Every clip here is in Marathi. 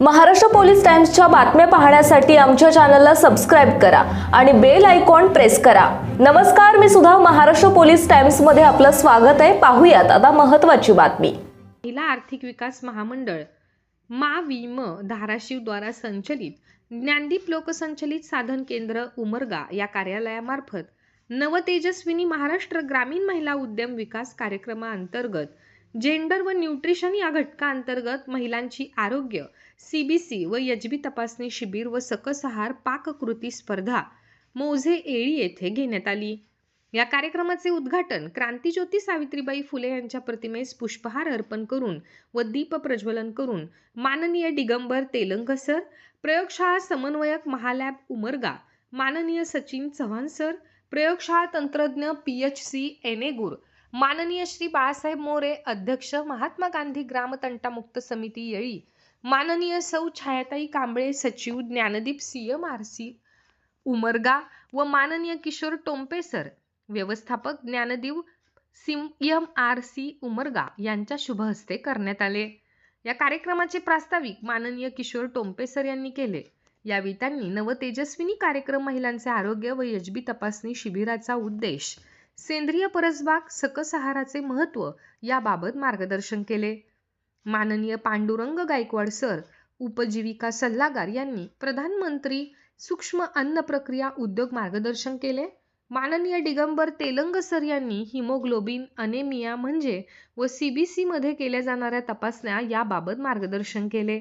महाराष्ट्र पोलीस टाइम्सच्या बातम्या पाहण्यासाठी आमच्या चॅनलला सबस्क्राईब करा आणि बेल आयकॉन प्रेस करा. नमस्कार मी सुद्धा महाराष्ट्र पोलीस टाइम्समध्ये आपलं स्वागत आहे. पाहूयात आता महत्वाची बातमी. महिला आर्थिक विकास महामंडळ मा विम धाराशिव द्वारा संचलित ज्ञानदीप लोकसंचलित साधन केंद्र उमरगा या कार्यालयामार्फत नवतेजस्विनी महाराष्ट्र ग्रामीण महिला उद्यम विकास कार्यक्रमाअंतर्गत जेंडर व न्यूट्रिशन या घटकाअंतर्गत महिलांची आरोग्य सी बी सी व यजबी तपासणी शिबिर व सकस आहार पाककृती स्पर्धा मोझे एळी येथे घेण्यात आली. या कार्यक्रमाचे उद्घाटन क्रांतीज्योती सावित्रीबाई फुले यांच्या प्रतिमेस पुष्पहार अर्पण करून व दीप प्रज्वलन करून माननीय दिगंबर तेलंग सर प्रयोगशाळा समन्वयक महालॅब उमरगा माननीय सचिन चव्हाण सर प्रयोगशाळा तंत्रज्ञ पी एच सी एनेगूर माननीय श्री बाळासाहेब मोरे अध्यक्ष महात्मा गांधी ग्राम तंटामुक्त समिती येळी माननीय सौ छायाताई कांबळे सचिव Gyandeep C M R C Umarga व माननीय किशोर टोंपे सर व्यवस्थापक Dnyandev C M R C Umarga यांच्या शुभ हस्ते करण्यात आले. या कार्यक्रमाचे प्रास्ताविक माननीय किशोर टोंपे सर यांनी केले. यावेळी त्यांनी नवतेजस्विनी कार्यक्रम महिलांचे आरोग्य व यजबी तपासणी शिबिराचा उद्देश सेंद्रिय परसबाग सकस आहाराचे महत्त्व याबाबत मार्गदर्शन केले. माननीय पांडुरंग गायकवाड सर उपजीविका सल्लागार यांनी प्रधानमंत्री सूक्ष्म अन्न प्रक्रिया उद्योग मार्गदर्शन केले. माननीय दिगंबर तेलंग सर यांनी हिमोग्लोबिन अनेमिया म्हणजे व सी बी सीमध्ये केल्या जाणाऱ्या तपासण्या याबाबत मार्गदर्शन केले.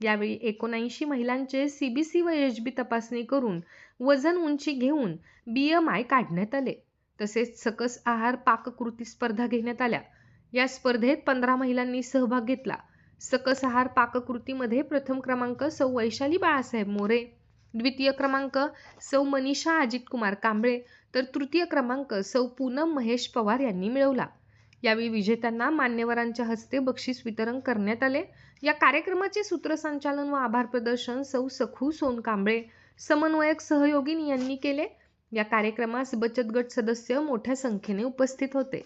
यावेळी एकोणऐंशी महिलांचे सी बी सी व एच बी तपासणी करून वजन उंची घेऊन बी एम आय काढण्यात आले. तसेच सकस आहार पाककृती स्पर्धा घेण्यात आल्या. या स्पर्धेत पंधरा महिलांनी सहभाग घेतला. सकस आहार पाककृतीमध्ये प्रथम क्रमांक सौ वैशाली बाळासाहेब मोरे द्वितीय क्रमांक सौ मनीषा अजितकुमार कांबळे तर तृतीय क्रमांक सौ पूनम महेश पवार यांनी मिळवला. यावेळी विजेत्यांना मान्यवरांच्या हस्ते बक्षीस वितरण करण्यात आले. या कार्यक्रमाचे सूत्रसंचालन व आभार प्रदर्शन सौ सखू सोनकांबळे समन्वयक सहयोगिनी यांनी केले. या कार्यक्रमास बचत गट सदस्य मोठ्या संख्येने उपस्थित होते.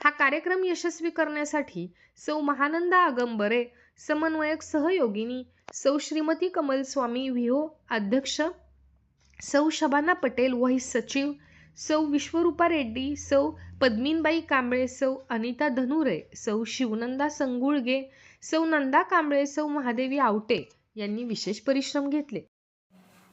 हा कार्यक्रम यशस्वी करण्यासाठी सौ महानंदा आगंबरे समन्वयक सहयोगिनी सौ श्रीमती कमलस्वामी व्हिओ अध्यक्ष सौ शबाना पटेल वही सचिव सौ विश्वरूपा रेड्डी सौ पद्मीनबाई कांबळे सौ अनिता धनुरे सौ शिवनंदा संगुळगे सौ नंदा कांबळे सौ महादेवी आवटे यांनी विशेष परिश्रम घेतले.